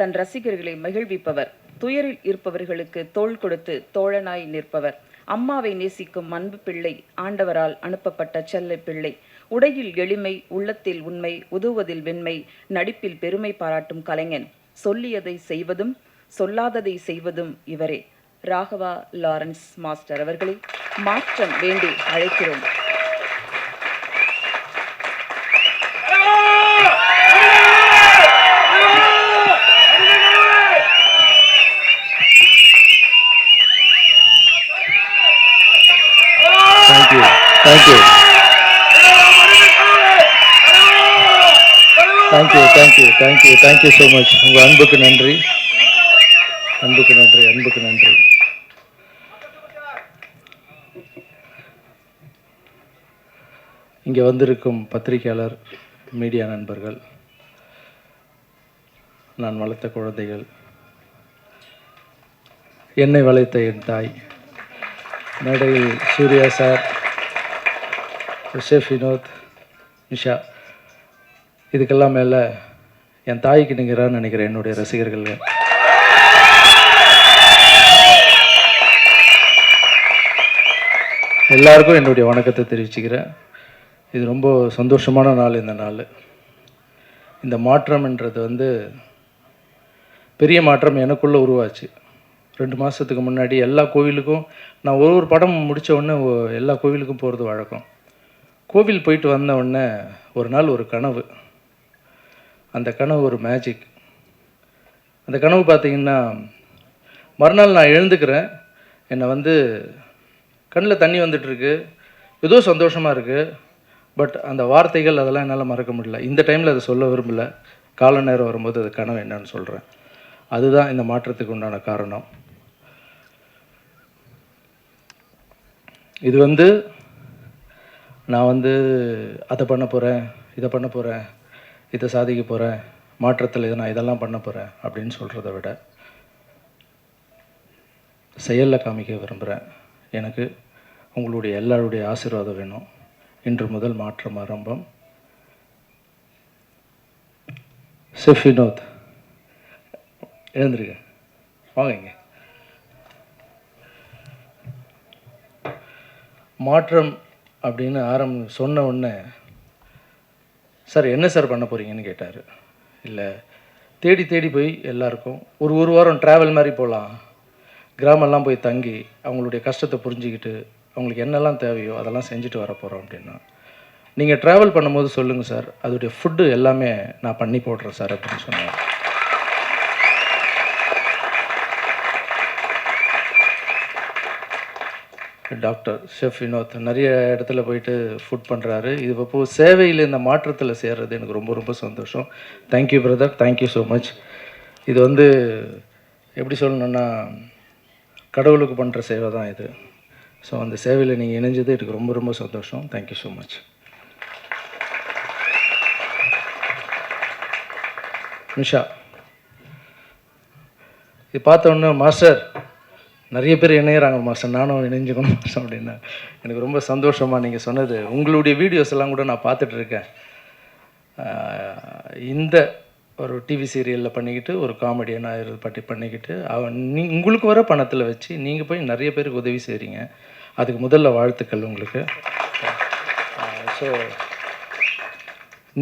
தன் ரசிகர்களை மகிழ்விப்பவர். துயரில் இருப்பவர்களுக்கு தோள் கொடுத்து தோழனாய் நிற்பவர். அம்மாவை நேசிக்கும் அன்பு பிள்ளை ஆண்டவரால் அனுப்பப்பட்ட செல்ல பிள்ளை. உடையில் எளிமை உள்ளத்தில் உண்மை உதுவதில் வெண்மை நடிப்பில் பெருமை பாராட்டும் கலைஞன். சொல்லியதை செய்வதும் சொல்லாததை செய்வதும் இவரே. ராகவா லாரன்ஸ் மாஸ்டர் அவர்களை மாற்றம் வேண்டி அழைக்கிறோம். Thank you thank you thank you thank you thank you thank you so much உங்கள் அன்புக்கு நன்றி. அன்புக்கு நன்றி அன்புக்கு நன்றி. இங்கே வந்திருக்கும் பத்திரிகையாளர் மீடியா நண்பர்கள் நான் வளர்த்த குழந்தைகள் என்னை வளைத்த என் தாய் மேடையில் சூர்யா சார் ஷெஃப் வினோத் நிஷா இதுக்கெல்லாம் மேலே என் தாய்க்கு நிற்கிறான்னு நினைக்கிறேன் என்னுடைய ரசிகர்கள் எல்லாருக்கும் என்னுடைய வணக்கத்தை தெரிவிச்சுக்கிறேன். இது ரொம்ப சந்தோஷமான நாள் இந்த நாள். இந்த மாற்றம்ன்றது வந்து பெரிய மாற்றம் எனக்குள்ளே உருவாச்சு. ரெண்டு மாதத்துக்கு முன்னாடி எல்லா கோவிலுக்கும் நான் ஒரு ஒரு படம் முடித்த உடனே எல்லா கோவிலுக்கும் போகிறது வழக்கம். கோவில் போயிட்டு வந்த உடனே ஒரு நாள் ஒரு கனவு. அந்த கனவு ஒரு மேஜிக் அந்த கனவு பார்த்திங்கன்னா மறுநாள் நான் எழுந்துக்கிறேன். என்னை வந்து கண்ணில் தண்ணி வந்துட்டுருக்கு. ஏதோ சந்தோஷமாக இருக்குது பட் அந்த வார்த்தைகள் அதெல்லாம் என்னால் மறக்க முடியல. இந்த டைமில் அதை சொல்ல விரும்பல. கால நேரம் வரும்போது அது கனவு என்னன்னு சொல்கிறேன் அதுதான் இந்த மாற்றத்துக்கு உண்டான காரணம். இது வந்து நான் வந்து அதை பண்ண போகிறேன் இதை பண்ண போகிறேன் இதை சாதிக்க போகிறேன் மாற்றத்தில் இதை நான் இதெல்லாம் பண்ண போகிறேன் அப்படின்னு சொல்கிறத விட செயலில் காமிக்க விரும்புகிறேன் எனக்கு உங்களுடைய எல்லாருடைய ஆசீர்வாதம் வேணும். இன்று முதல் மாற்றம் ஆரம்பம். செஃப் வினோத் எழுந்திருக்க வாங்க மாற்றம் அப்படின்னு ஆரம் சொன்ன உடனே சார் என்ன சார் பண்ண போகிறீங்கன்னு கேட்டார். இல்லை தேடி தேடி போய் எல்லாருக்கும் ஒரு ஒரு வாரம் ட்ராவல் மாதிரி போகலாம் கிராமம்லாம் போய் தங்கி அவங்களுடைய கஷ்டத்தை புரிஞ்சுக்கிட்டு அவங்களுக்கு என்னெல்லாம் தேவையோ அதெல்லாம் செஞ்சுட்டு வர போகிறோம் அப்படின்னா நீங்கள் ட்ராவல் பண்ணும்போது சொல்லுங்கள் சார் அதோடைய ஃபுட்டு எல்லாமே நான் பண்ணி போடுறேன் சார் அப்படின்னு சொன்னேன் டாக்டர் ஷெஃப் வினோத் நிறைய இடத்துல போயிட்டு ஃபுட் பண்ணுறாரு இது இப்போ சேவையில் இந்த மாற்றத்தில் சேர்றது எனக்கு ரொம்ப ரொம்ப சந்தோஷம். Thank you brother thank you so much இது வந்து எப்படி சொல்லணுன்னா கடவுளுக்கு பண்ணுற சேவை தான் இது. ஸோ அந்த சேவையில் நீங்கள் இணைஞ்சது எனக்கு ரொம்ப ரொம்ப சந்தோஷம். தேங்க்யூ ஸோ மச் நிஷா இது பார்த்த உடனே மாஸ்டர் நிறைய பேர் இணையிறாங்க மாஸ்டர். நானும் இணைஞ்சுக்கணும் மாஸ்டர் அப்படின்னா. எனக்கு ரொம்ப சந்தோஷமாக நீங்கள் சொன்னது. உங்களுடைய வீடியோஸ் எல்லாம் கூட நான் பார்த்துட்டு இருக்கேன். இந்த ஒரு டிவி சீரியலில் பண்ணிக்கிட்டு ஒரு காமெடியனாக இது பட்டி பண்ணிக்கிட்டு அவன் நீ உங்களுக்கு வர பணத்தில் வச்சு நீங்கள் போய் நிறைய பேருக்கு உதவி செய்கிறீங்க அதுக்கு முதல்ல வாழ்த்துக்கள் உங்களுக்கு. ஸோ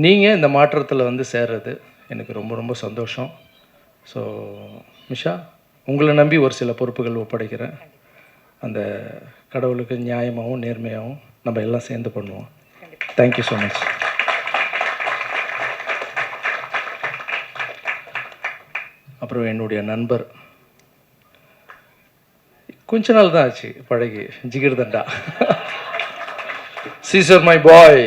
நீங்கள் இந்த மாற்றத்தில் வந்து சேர்றது எனக்கு ரொம்ப ரொம்ப சந்தோஷம். ஸோ மிஷா உங்களை நம்பி ஒரு சில பொறுப்புகள் ஒப்படைக்கிறேன். அந்த கடவுளுக்கு நியாயமாகவும் நேர்மையாகவும் நம்ம எல்லாம் சேர்ந்து பண்ணுவோம். தேங்க்யூ ஸோ மச் அப்புறம் என்னுடைய நண்பர். கொஞ்ச நாள் தான் ஆச்சு பழகி ஜிகிர் தண்டா சீசர் மை பாய்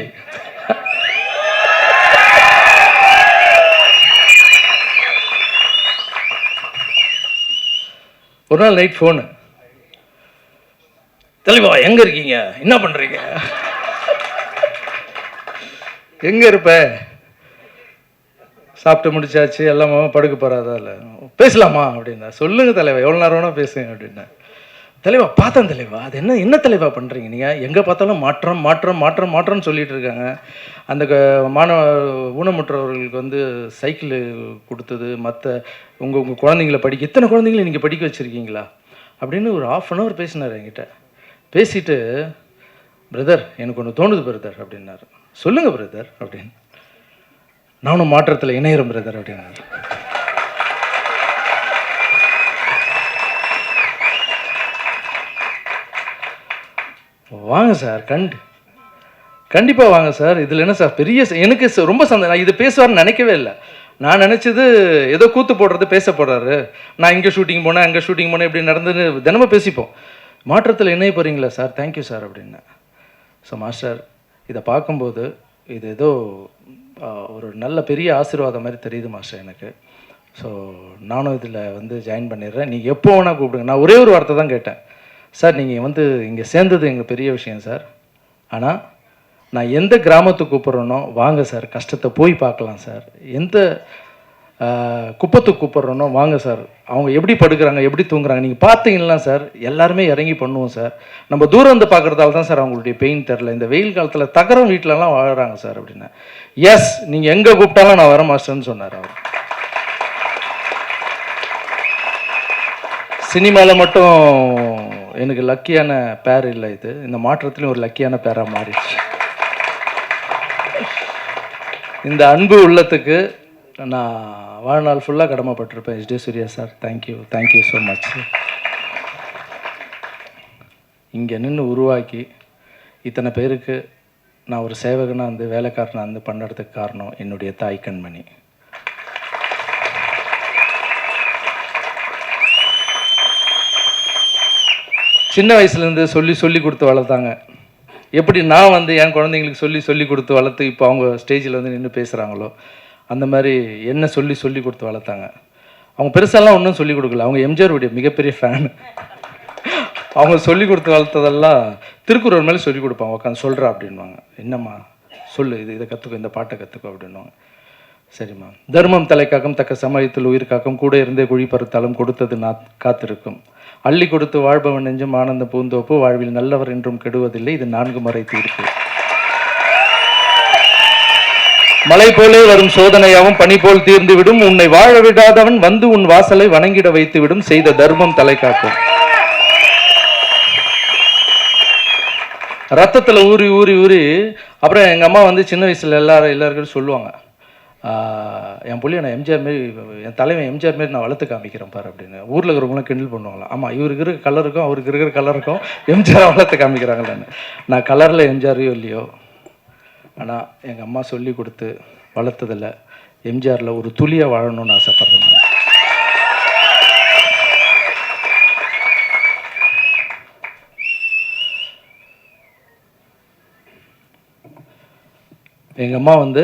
ஒரு நாள் நைட் ஃபோனு தெளிவா எங்கே இருக்கீங்க? என்ன பண்ணுறீங்க எங்கே இருப்ப? சாப்பிட்டு முடிச்சாச்சு. எல்லாமே படுக்க போகிறாதா இல்லை பேசலாமா? அப்படின்னா சொல்லுங்கள் தலைவா. எவ்வளோ நேரம் வேணால் பேசுங்க அப்படின்னா. தலைவா பார்த்தேன் தலைவா அது என்ன என்ன தலைவா பண்ணுறீங்க நீங்கள் எங்கே பார்த்தாலும் மாற்றம் மாற்றம் மாற்றம் மாற்றம்னு சொல்லிட்டு இருக்காங்க. அந்த க- மாணவ ஊனமுற்றவர்களுக்கு வந்து சைக்கிள் கொடுத்தது மற்ற உங்கள் உங்கள் குழந்தைங்கள படிக்க எத்தனை குழந்தைங்கள நீங்கள் படிக்க வச்சுருக்கீங்களா? அப்படின்னு ஒரு ஆஃப் அன் ஹவர் பேசினார் என்கிட்ட. பேசிட்டு பிரதர் எனக்கு ஒன்று தோணுது பிரதர் அப்படின்னாரு. சொல்லுங்கள் பிரதர் அப்படின்னு. நானும் மாற்றத்தில் இணையிறேன் பிரதர் அப்படின்னாரு. வாங்க சார் கண்டு கண்டிப்பாக வாங்க சார். இதில் என்ன சார் பெரிய எனக்கு ரொம்ப சந்தோஷம் நான் இது பேசுவார்னு நினைக்கவே இல்லை. நான் நினச்சது ஏதோ கூத்து போடுறது பேச போடுறாரு நான் இங்கே ஷூட்டிங் போனேன் அங்கே ஷூட்டிங் போனேன் இப்படி நடந்துன்னு தினமும் பேசிப்போம். மாற்றத்தில் இணைய போகிறீங்களா சார்? தேங்க்யூ சார் அப்படின்னு. ஸோ மாஸ்டர் இதை பார்க்கும்போது இது ஏதோ ஒரு நல்ல பெரிய ஆசீர்வாதம் மாதிரி தெரியுது மாஸ்டர் எனக்கு. ஸோ நானும் இதில் வந்து ஜாயின் பண்ணிடுறேன். நீங்கள் எப்போ வேணால் கூப்பிடுங்க. நான் ஒரே ஒரு வார்த்தை தான் கேட்டேன். சார் நீங்கள் வந்து இங்கே சேர்ந்தது எங்கள் பெரிய விஷயம் சார். ஆனால் நான் எந்த கிராமத்துக்கு கூப்பிட்றேனோ வாங்க சார் கஷ்டத்தை போய் பார்க்கலாம் சார். எந்த குப்பத்துக்கு கூப்பிட்றனோ வாங்க சார். அவங்க எப்படி படுக்கிறாங்க எப்படி தூங்குறாங்க நீங்கள் பார்த்தீங்கன்னா சார் எல்லாருமே இறங்கி பண்ணுவோம் சார். நம்ம தூரம் வந்து பார்க்குறதால தான் சார் அவங்களுடைய பெயின் தெரில இந்த வெயில் காலத்தில் தகரம் வீட்டிலலாம் வாழறாங்க சார் அப்படின்னு. எஸ் நீங்கள் எங்கே கூப்பிட்டாலும் நான் வர மாஸ்டர்னு சொன்னார் அவர். சினிமாவில் மட்டும் எனக்கு லக்கியான பேர் இல்லை இது. இந்த மாற்றத்திலையும் ஒரு லக்கியான பேராக மாறிடுச்சு. இந்த அன்பு உள்ளத்துக்கு நான் வாழ்நாள் ஃபுல்லாக கடமைப்பட்டிருப்பேன் ST Suriya sir thank you thank you so much இங்கே நின்று உருவாக்கி இத்தனை பேருக்கு நான் ஒரு சேவகனாக வந்து வேலைக்காரனாக வந்து பண்ணுறதுக்கு காரணம் என்னுடைய தாய் கண்மணி. சின்ன வயசுலேருந்து சொல்லி சொல்லி கொடுத்து வளர்த்தாங்க. எப்படி நான் வந்து என் குழந்தைங்களுக்கு சொல்லி சொல்லி கொடுத்து வளர்த்து இப்போ அவங்க ஸ்டேஜில் வந்து நின்று பேசுகிறாங்களோ அந்த மாதிரி என்ன சொல்லி சொல்லி கொடுத்து வளர்த்தாங்க. அவங்க பெருசாலாம் ஒன்றும் சொல்லி கொடுக்கல. அவங்க எம்ஜிஆருடைய மிகப்பெரிய ஃபேன் அவங்க சொல்லி கொடுத்து வளர்த்ததெல்லாம் திருக்குறள் மேலே சொல்லி கொடுப்பாங்க. உட்காந்து சொல்கிறா அப்படின்வாங்க என்னம்மா சொல்லு இது இதை கற்றுக்கோ இந்த பாட்டை கற்றுக்கோ அப்படின்வாங்க சரிம்மா. தர்மம் தலைக்காக்கம் தக்க சமயத்தில் உயிர் காக்கும் கூட இருந்தே குழி பருத்தாலும் கொடுத்தது நான் காத்திருக்கும். அள்ளி கொடுத்து வாழ்பவன் நெஞ்சும் ஆனந்த பூந்தோப்பு வாழ்வில் நல்லவர் என்றும் கெடுவதில்லை. இது நான்கு முறை தீர்ப்பு. மலை போலே வரும் சோதனையாவும் பனி போல் தீர்ந்து விடும். உன்னை வாழ விடாதவன் வந்து உன் வாசலை வணங்கிட வைத்து விடும். செய்த தர்மம் தலை காக்கும். ரத்தத்தில் ஊறி ஊறி ஊறி அப்புறம் எங்கள் அம்மா வந்து சின்ன வயசில் எல்லாரும் எல்லாருக்கும் சொல்லுவாங்க. என் புள்ளிய நான் எம்ஜிஆர் மாரி என் தலைவன் எம்ஜிஆர் மாரி நான் வளர்த்து காமிக்கிறேன் பாரு அப்படின்னு. ஊரில் இருக்கிறவங்களாம் கிண்டல் பண்ணுவாங்களாம். ஆமாம் இவருக்கு இருக்கிற கலருக்கும் அவருக்கு இருக்கிற கலருக்கும் எம்ஜிஆர் வளர்த்து காமிக்கிறாங்களான்னு நான் கலரில் எம்ஜிஆரையோ இல்லையோ ஆனால் எங்கள் அம்மா சொல்லி கொடுத்து வளர்த்ததில் எம்ஜிஆரில் ஒரு துளியாக வாழணும்னு ஆசைப்பட்றேன் எங்கள் அம்மா வந்து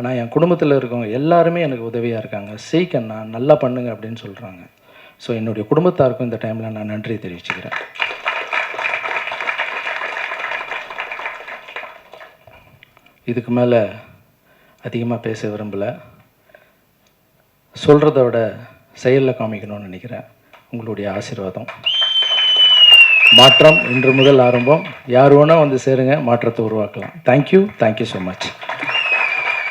ஆனால் என் குடும்பத்தில் இருக்கவங்க எல்லாருமே எனக்கு உதவியாக இருக்காங்க. செய்கண்ணா நல்லா பண்ணுங்க அப்படின்னு சொல்கிறாங்க ஸோ என்னுடைய குடும்பத்தாருக்கும் இந்த டைமில் நான் நன்றி தெரிவிச்சுக்கிறேன். இதுக்கு மேலே அதிகமாக பேச விரும்பலை. சொல்கிறத விட செயலில் காமிக்கணும்னு நினைக்கிறேன். உங்களுடைய ஆசீர்வாதம். மாற்றம் இன்று முதல் ஆரம்பம். யார் வேணால் வந்து சேருங்க மாற்றத்தை உருவாக்கலாம். Thank you thank you so much